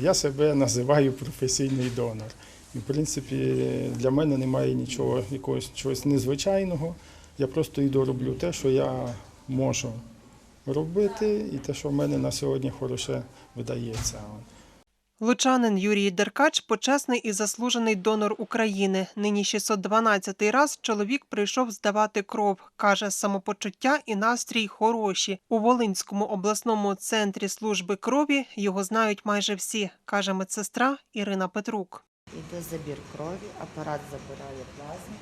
Я себе називаю професійний донор. В принципі, для мене немає нічого якогось чогось незвичайного. Я просто йду роблю те, що я можу робити, і те, що в мене на сьогодні хороше видається. Лучанин Юрій Деркач почесний і заслужений донор України. Нині 612-й раз чоловік прийшов здавати кров. Каже, самопочуття і настрій хороші. У Волинському обласному центрі служби крові його знають майже всі, каже медсестра Ірина Петрук. Іде забір крові, апарат забирає плазму.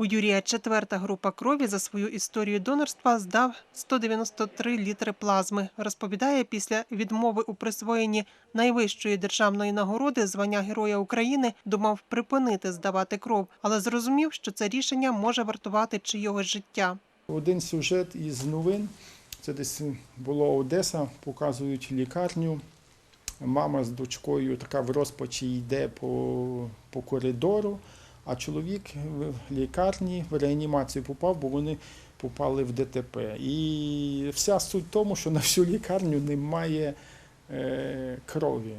У Юрія четверта група крові за свою історію донорства здав 193 літри плазми. Розповідає, після відмови у присвоєнні найвищої державної нагороди звання Героя України думав припинити здавати кров, але зрозумів, що це рішення може вартувати чийогось життя. Один сюжет із новин, це десь було Одеса, показують лікарню. Мама з дочкою така в розпачі йде по, по коридору, а чоловік в лікарні в реанімацію попав, бо вони попали в ДТП. І вся суть в тому, що на всю лікарню немає е, крові.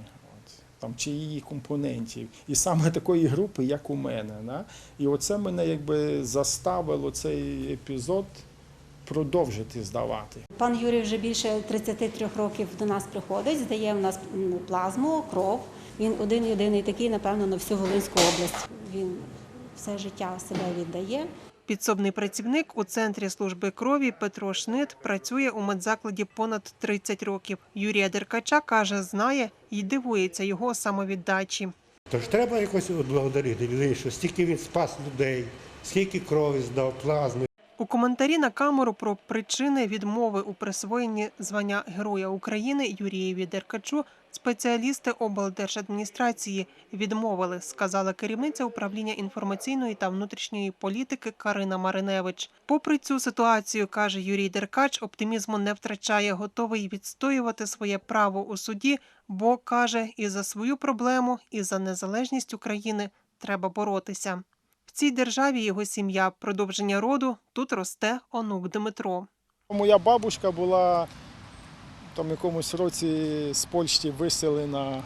Там, чи її компонентів. І саме такої групи, як у мене. Да? І оце мене якби заставило цей епізод продовжити здавати. Пан Юрій вже більше 33 років до нас приходить, здає в нас плазму, кров. Він один єдиний такий, напевно, на всю Волинську область. Він все життя себе віддає. Підсобний працівник у центрі служби крові Петро Шнит працює у медзакладі понад 30 років. Юрія Деркача каже, знає і дивується його самовіддачі. Тож треба якось благодарити людей, що стільки він спас людей, скільки крові здав, плазми. У коментарі на камеру про причини відмови у присвоєнні звання Героя України Юрієві Деркачу спеціалісти облдержадміністрації відмовили, сказала керівниця управління інформаційної та внутрішньої політики Карина Мариневич. Попри цю ситуацію, каже Юрій Деркач, оптимізму не втрачає, готовий відстоювати своє право у суді, бо каже, і за свою проблему, і за незалежність України треба боротися. В цій державі його сім'я продовження роду тут росте онук Дмитро. Моя бабушка була там якомусь році з Польщі виселена,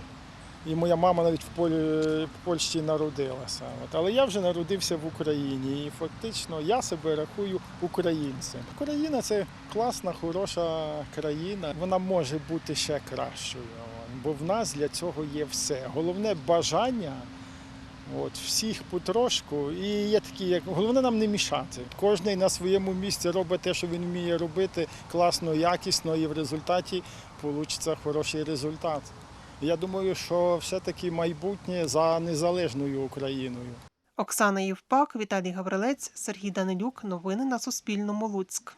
і моя мама навіть в, Польщі народилася. Але я вже народився в Україні і фактично я себе рахую українцем. Україна це класна, хороша країна. Вона може бути ще кращою, бо в нас для цього є все. Головне бажання. От, всіх потрошку. І є такі, як головне нам не мішати. Кожний на своєму місці робить те, що він вміє робити класно, якісно, і в результаті вийде хороший результат. Я думаю, що все-таки майбутнє за незалежною Україною. Оксана Євпак, Віталій Гаврилець, Сергій Данилюк. Новини на Суспільному. Луцьк.